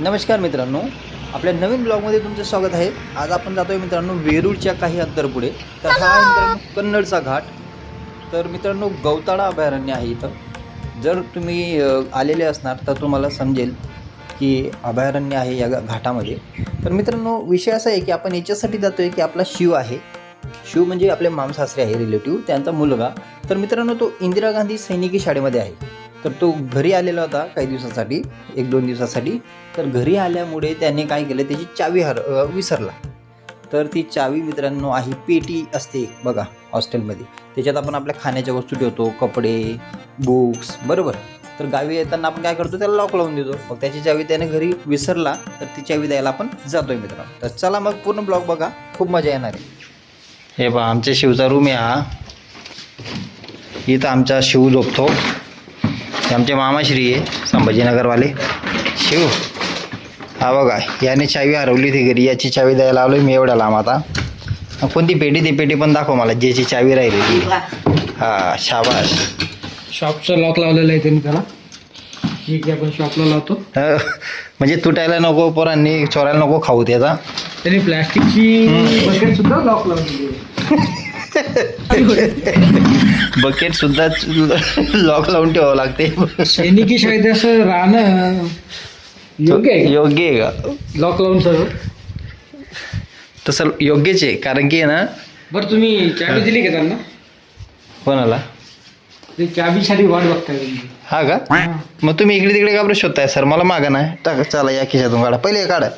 नमस्कार मित्रांनो. आपल्या नवीन ब्लॉगमध्ये तुमचं स्वागत आहे. आज आपण जातोय मित्रांनो वेरूळच्या काही अंतर पुढे. तर हा आहे मित्रांनो कन्नडचा घाट. तर मित्रांनो गवताळा अभयारण्य आहे इथं. जर तुम्ही आलेले असणार तर तुम्हाला समजेल की अभयारण्य आहे या घाटामध्ये. तर मित्रांनो विषय असा आहे की आपण याच्यासाठी जातोय की आपला शिव आहे. शिव म्हणजे आपले मामसासरे आहे रिलेटिव्ह त्यांचा मुलगा. तर मित्रांनो तो इंदिरा गांधी सैनिकी शाळेमध्ये आहे. तर तो घरी आलेला होता काही दिवसासाठी एक दोन दिवसासाठी. तर घरी आल्यामुळे त्याने काय केलं त्याची चावी हर विसरला. तर ती चावी मित्रांनो आहे पेटी असते बघा हॉस्टेलमध्ये. त्याच्यात आपण आपल्या खाण्याच्या वस्तू ठेवतो कपडे बुक्स बरोबर. तर गावी येताना आपण काय करतो त्याला लॉक लावून देतो. मग त्याची चावी त्याने घरी विसरला तर ती चावी द्यायला आपण जातोय मित्रांनो. तर चला मग पूर्ण ब्लॉग बघा खूप मजा येणार आहे. हे बा आमच्या शिवचा रूम आहे हा. इथं आमचा शिव झोपतो. आमचे मामाश्री आहे संभाजीनगरवाले. शिव हा बघा याने चावी हरवली होती घरी याची चावी द्यायला आलोय मी एवढ्या लांब आता. कोणती पेटी ती पेटी पण दाखव मला ज्याची चावी राहिलेली हा. शाबाश शॉपचं लॉक लावलेलं आहे त्यांनी त्याला. ठीक आहे आपण शॉपला लावतो. म्हणजे तुटायला नको पोरांनी चोरायला नको खाऊ त्याचा. त्यांनी प्लॅस्टिकची बकेट सुद्धा लॉक लावलेली बकेट सुद्धा लॉक लावून ठेवावं लागते. सैनिकी शाळेत असं राहणं योग्य आहे योग्य आहे का? लॉक लावून सर. तसं योग्यच आहे कारण की आहे ना बरं तुम्ही चाबी दिली का त्यांना? कोणाला? ते चाबीसाठी वाट बघताय तुम्ही. हा का? हा. मग तुम्ही इकडे तिकडे का बरं शोधताय सर? मला मागा नाही. टाका चला या खिशातून काढा. पहिले हे काढा.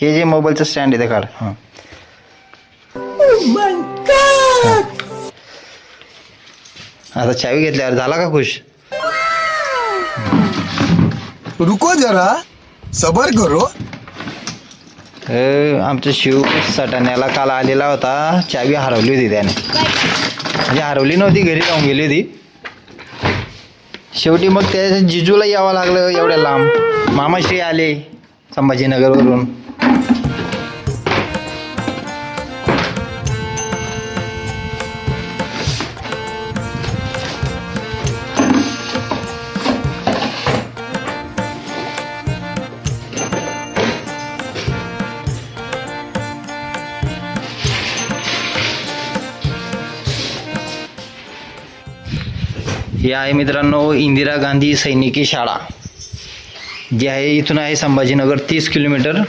हे जे मोबाईलचं स्टँड आहे ते काढा. हां. आता चावी घेतल्यावर झाला का खुश? रुको जरा. सबर करो. अ, आमचा शिव सटाण्याला काल आलेला होता. चावी हरवली होती त्याने. म्हणजे हरवली नव्हती घरी जाऊन गेली होती. शेवटी मग त्या जिजूला यावं लागलं एवढ्या लांब. मामाश्री आले संभाजीनगरवरून. ही आहे मित्रांनो इंदिरा गांधी सैनिकी शाळा जी आहे इथून आहे संभाजीनगर तीस किलोमीटर.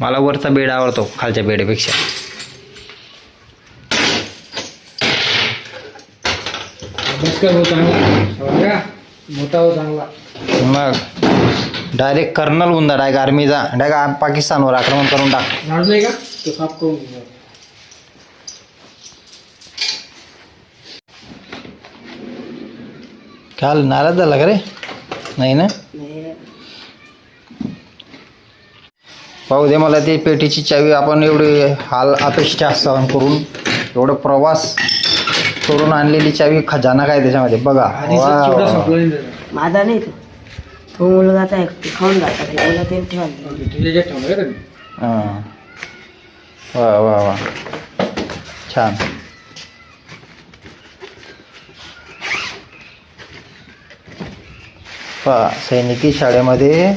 मला वरचा बेड आवडतो खालच्या बेडपेक्षा. हो? मोठा हो चांगला. मग. डायरेक्ट कर्नल होऊन जा डायरेक्ट आर्मीचा डायरेक्ट पाकिस्तानवर आक्रमण करून टाक. झाडलंय का? तो साफ करून घे. काल नाराज झाला का रे? नाही ना? पाहू दे मला ती पेटीची चावी आपण एवढे हाल अपेक्षा सहन करून एवढं प्रवास करून आणलेली चावी खजाना काय त्याच्यामध्ये? बघा. आधीच वा, चिवडा वा. संपला नाही त्याचा. माझा नाही तो. तो मुलगा खाऊन जातात ते मुलं ते ठेवायला तुझ्या ज्यात ठेवलं का त्यांनी? हां. वा वा वा. छान. पहा सैनिकी शाळेमध्ये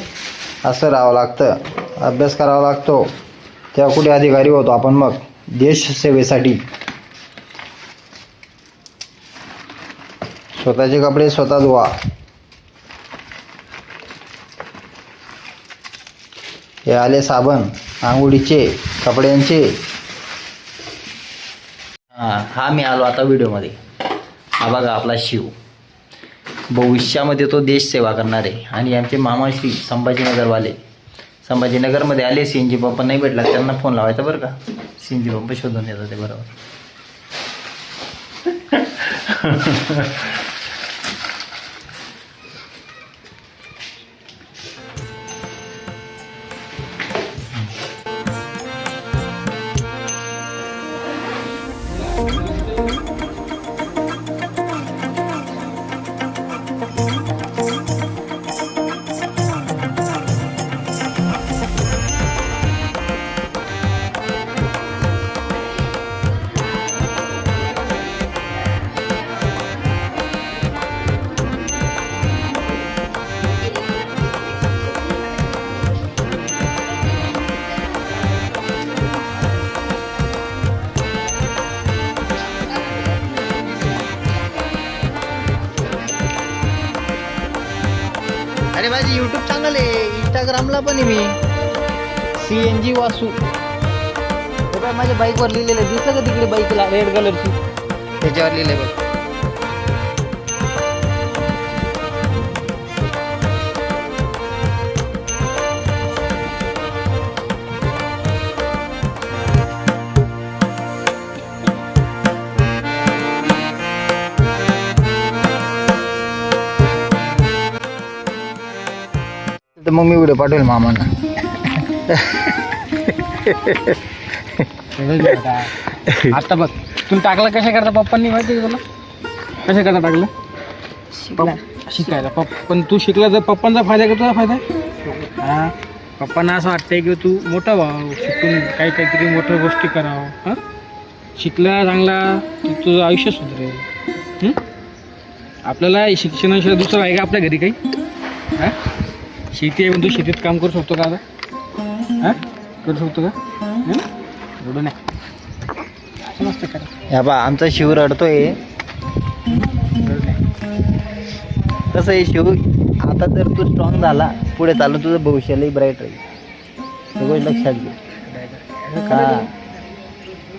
असं राहावं लागतं. अभ्यास करावा लागतो. तेव्हा कुठे अधिकारी होतो आपण मग? देश सेवेसाठी. स्वतःचे कपडे स्वतः धुवा. हे आले साबण आंघोळीचे कपड्यांचे. हां हा मी आलो आता व्हिडिओमध्ये. हा बघा आपला शिव. भविष्यामध्ये तो देश सेवा करणार आहे आणि आमचे मामाश्री संभाजीनगरवाले. संभाजीनगरमध्ये आले सी एन जी पंप नाही भेटला त्यांना फोन लावायचा बरं का? सी एन जी पंप शोधून देतात ते बरोबर. माझी युट्यूब चॅनल आहे. इंस्टाग्रामला पण आहे मी. सी एन जी वासू. माझ्या बाईकवर लिहिलेलं आहे. दिसलं का तिकडे बाईकला रेड कलरची त्याच्यावर लिहिलं बघ. मग मी व्हिडिओ पाठवेल मामांना आता बघ तुला टाकलं कशा करता पप्पांनी माहिती तुला? कशा करता टाकलं? शिकला. शिकायला. पप्प पण तू शिकला तर पप्पांचा फायदा का तुझा फायदा हा. पप्पांना असं वाटतंय की तू मोठा व्हावं शिकून काही काहीतरी मोठ्या गोष्टी करावं. हां? शिकला चांगला तर तुझं आयुष्य सुधरेल. हं? आपल्याला शिक्षणाशिवाय दुसरं आहे का आपल्या घरी काही? हां? शेती आहे पण तू शेतीत काम करू शकतो का आता? हां? करू शकतो का? हं? एवढं नाही. असं नसतं करा. ह्या बा आमचा शिव रडतोय. कसं आहे शिव आता जर तू स्ट्रॉंग झाला पुढे चालून तुझं भविष्यालाही ब्राईट राहील. ही गोष्ट लक्षात घे. हा.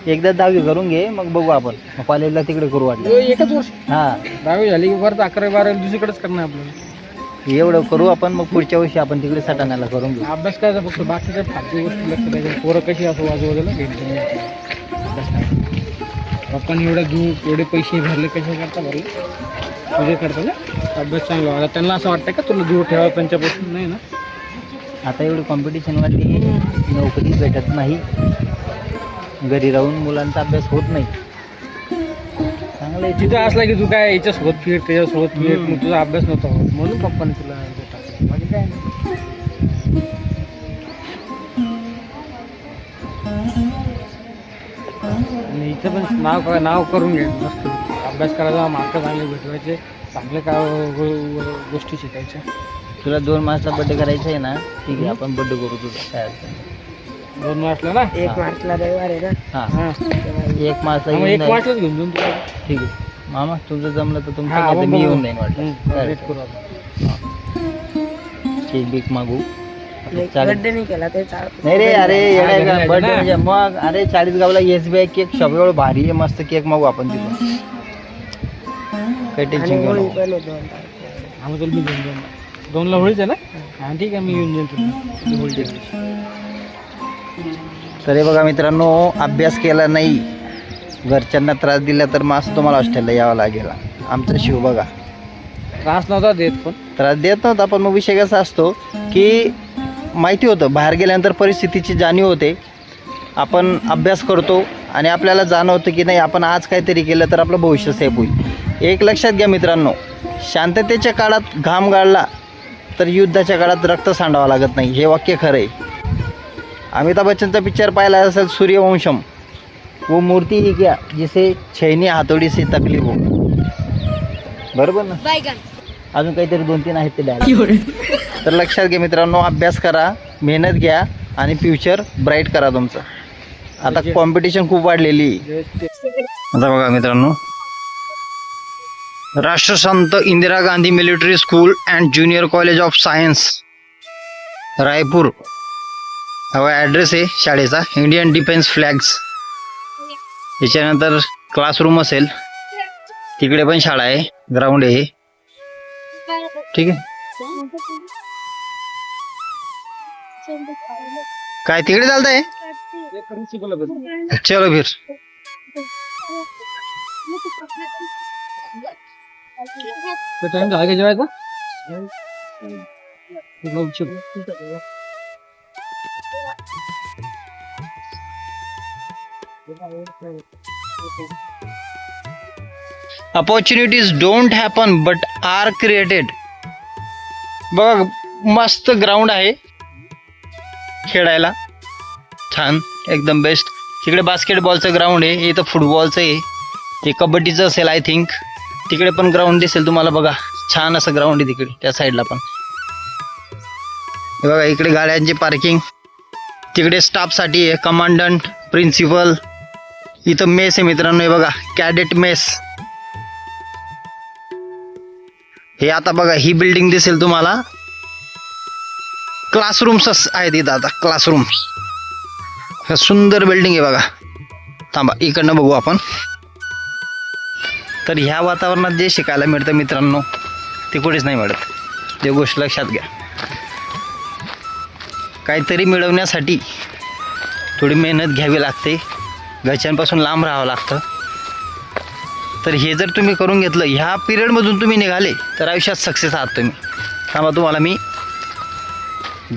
एकदा दहावी करून घे मग बघू आपण. मग कॉलेजला तिकडे करू वाटलं एकच वर्ष. हा. दहावी झाली की परत अकरावी बारावी दुसरीकडेच करणार आपल्याला. एवढं करू आपण मग पुढच्या वर्षी आपण तिकडे सटाण्याला करून घेऊ. अभ्यास करायचा फक्त बाकीच्या फालतू गोष्टी लक्ष द्यायचं पोरं कशी असो आजूबाजूला करायचा. पप्पांनी एवढा दूर एवढे पैसे भरले कसे करता भरले? तुझे करता ना? अभ्यास चांगला व्हायला त्यांना असं वाटतं का तुला दूर ठेवा त्यांच्यापासून नाही ना? आता एवढी कॉम्पिटिशन वाढली नोकरी भेटत नाही. घरी राहून मुलांचा अभ्यास होत नाही. चांगलं आहे. तिथं असला की तू काय याच्यासोबत फिर त्याच्यासोबत फिर मग तुझा अभ्यास नव्हता होत. म्हणून पप्पाने तुला हे टाकलं. बाकी काय नाही. आणि इथं पण नाव क- नाव करून घे. मस्त. अभ्यास करायचा मार्क चांगले भेटवायचे. चांगले का गो- गो- गोष्टी शिकायच्या. तुला दोन मार्चला बड्डे करायचा आहे ना ठीक आहे आपण बड्डे करू तुझा. काय अडचण नाही. दोन मार्चला ना एक. मार्चला रविवार आहे ना हा हा एक मार्चला मग येऊन एक जाईल. मार्चलाच घेऊन जाऊन तुला ठीक आहे मामा तुमचं जमलं तर तुमचं हा, मी. येऊन जाईन वाटलं हम्म, काय वेट अडचण करू आपण नाही. केक बिक मागू चालेल. नाही केला ते चालतं नाही रे अरे येडा का बर्थडे. म्हणजे मग अरे चाळीस गावला S B I cake shop एवढं भारी आहे मस्त केक मागू आपण तिथून काही टेन्शन आणि घेऊ होळी नको पण आहे दोन तारखेला. मग तुला मी घेऊन दोनला होळीच आहे ना हा ठीक आहे मी येऊन जाईन तुला तुझी होळी दिवशी. तर हे बघा मित्रांनो अभ्यास केला नाही. घरच्यांना त्रास दिला तर मग असं तुम्हाला हॉस्टेलला यावं लागेल. आमचा शिव बघा. त्रास नव्हता देत पण. त्रास देत नव्हता पण मग विषय कसा असतो की माहिती होतं बाहेर गेल्यानंतर परिस्थितीची जाणीव होते. आपण अभ्यास करतो आणि आपल्याला जाणवतं की नाही आपण आज काहीतरी केलं तर आपलं भविष्य सेफ होईल. एक लक्षात घ्या मित्रांनो शांततेच्या काळात घाम गाळला तर युद्धाच्या काळात रक्त सांडावं लागत नाही. हे वाक्य खरं आहे. अमिताभ बच्चनचा पिक्चर पाहिला असेल सूर्यवंशम. वो मूर्ती ही क्या जिसे छैनी हातोडी से तकलीफ हो. बरोबर ना? अजून काहीतरी दोन तीन आहेत ते तर लक्षात घ्या मित्रांनो अभ्यास करा मेहनत घ्या आणि फ्युचर ब्राईट करा तुमचं. आता कॉम्पिटिशन खूप वाढलेली. आहे. आता बघा मित्रांनो. राष्ट्रसंत Indira Gandhi military school and junior college of science Raipur. हवा ॲड्रेस आहे शाळेचा. इंडियन डिफेन्स फ्लॅग्स त्याच्यानंतर क्लासरूम असेल. तिकडे पण शाळा आहे. ग्राउंड आहे. ठीक आहे. काय तिकडे चालतंय? चलो फिर. टाइम झाला का जेवायचा? Opportunities don't happen but are created बघा मस्त ग्राउंड आहे. खेळायला. छान एकदम बेस्ट तिकडे बास्केटबॉलचं ग्राउंड आहे इथं फुटबॉलचं आहे. ते कबड्डीचं असेल आय थिंक तिकडे पण ग्राउंड दिसेल तुम्हाला बघा. छान असं ग्राउंड आहे तिकडे त्या साईडला पण. बघा इकडे गाड्यांची पार्किंग तिकडे स्टाफसाठी आहे कमांडंट प्रिन्सिपल इथं मेस आहे मित्रांनो हे बघा कॅडेट मेस. हे आता बघा ही बिल्डिंग दिसेल तुम्हाला. क्लासरूम्सच आहेत इथं आता क्लासरूम्स सुंदर बिल्डिंग आहे बघा. थांबा इकडनं बघू आपण. तर ह्या वातावरणात जे शिकायला मिळतं मित्रांनो ते कुठेच नाही मिळत. ते गोष्ट लक्षात घ्या. काहीतरी मिळवण्यासाठी थोडी मेहनत घ्यावी लागते. घरच्यांपासून लांब राहावं लागतं. तर हे जर तुम्ही करून घेतलं ह्या पिरियडमधून तुम्ही निघाले तर आयुष्यात सक्सेस आहात तुम्ही. थांबा तुम्हाला मी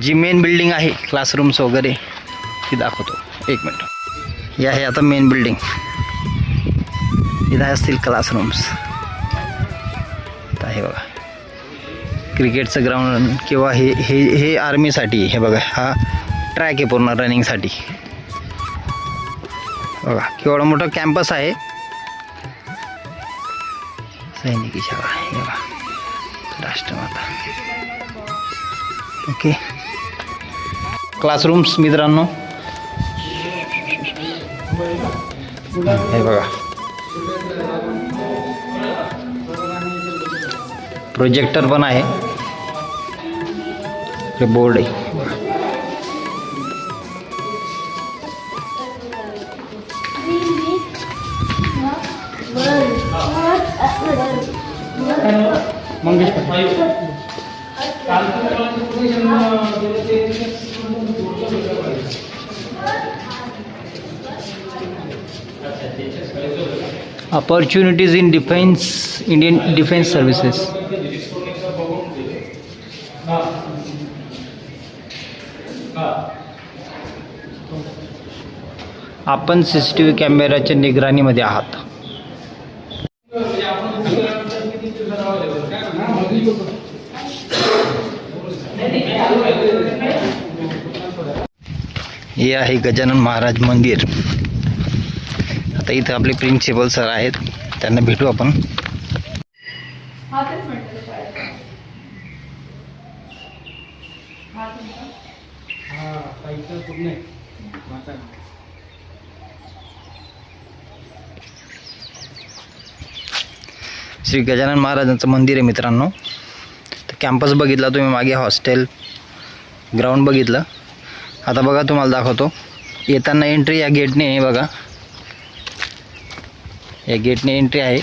जी मेन बिल्डिंग आहे क्लासरूम्स वगैरे ती दाखवतो. एक मिनट. ही आहे आता मेन बिल्डिंग इथं असतील क्लासरूम्स आहे बघा. क्रिकेटचं ग्राउंड किंवा हे हे हे आर्मीसाठी हे बघा हा ट्रॅक आहे पूर्ण रनिंगसाठी बघा, केवढा कॅम्पस आहे. सैनिकी शाळा हे बघा. ओके. क्लासरूम्स हे बघा. प्रोजेक्टर आहे. बोर्ड आहे. Opportunities in defence Indian defence services आपण सी सी टी व्ही कॅमेऱ्याच्या निगराणीमध्ये आहात हे आहे गजानन महाराज मंदिर आता इथं आपले प्रिन्सिपल सर आहेत. त्यांना भेटू आपण. श्री गजानन महाराजांचं मंदिर आहे मित्रांनो. तर कॅम्पस बघितला तुम्ही मागे हॉस्टेल ग्राउंड बघितलं. आता बघा तुम्हाला दाखवतो. येताना एंट्री या गेटने आहे बघा. या गेटने एंट्री आहे.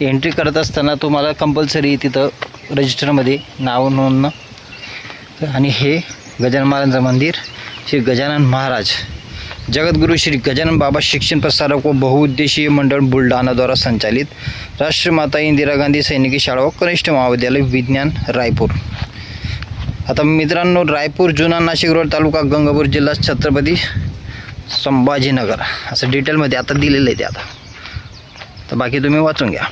एंट्री करत असताना तुम्हाला कंपल्सरी तिथं रजिस्टरमध्ये नाव नोंदणं. आणि हे गजानन महाराजांचं मंदिर श्री गजानन महाराज. जगद्गुरू श्री गजानन बाबा शिक्षण प्रसारक व बहुउद्देशीय मंडळ बुलढाणाद्वारा संचालित राष्ट्रमाता इंदिरा गांधी सैनिकी शाळा व कनिष्ठ महाविद्यालय विज्ञान रायपूर. आता मित्रांनो रायपूर जुना नाशिक रोड तालुका गंगापूर जिल्हा छत्रपती संभाजीनगर. असं डिटेलमध्ये आता दिलेलं आहे ते आता. तर बाकी तुम्ही वाचून घ्या.